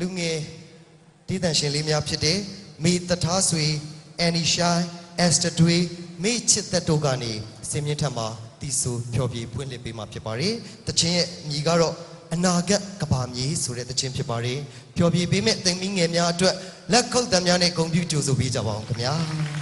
လူငယ်ဒေသရှင်လေးများဖြစ်တဲ့မိတထားဆွေအန်နီရှိုင်းအက်စတာတွေမိချစ်သက်တို့ကနေစင်မြင့်ထက်မှာတီဆူဖျော်ဖြေဖွင့်လှစ်ပေးမှာဖြစ်ပါတယ်။တခြင်းရဲ့ညီကတော့အနာဂတ်ကဘာမြေဆိုတဲ့တခြင်းဖြစ်ပါတယ်။ဖျော်ဖြေပေးမဲ့သင်မီးငယ်များအတွက်လက်ခုပ်သံများနဲ့ဂုဏ်ပြုကြိုဆိုပေးကြပါအောင်ခင်ဗျာ။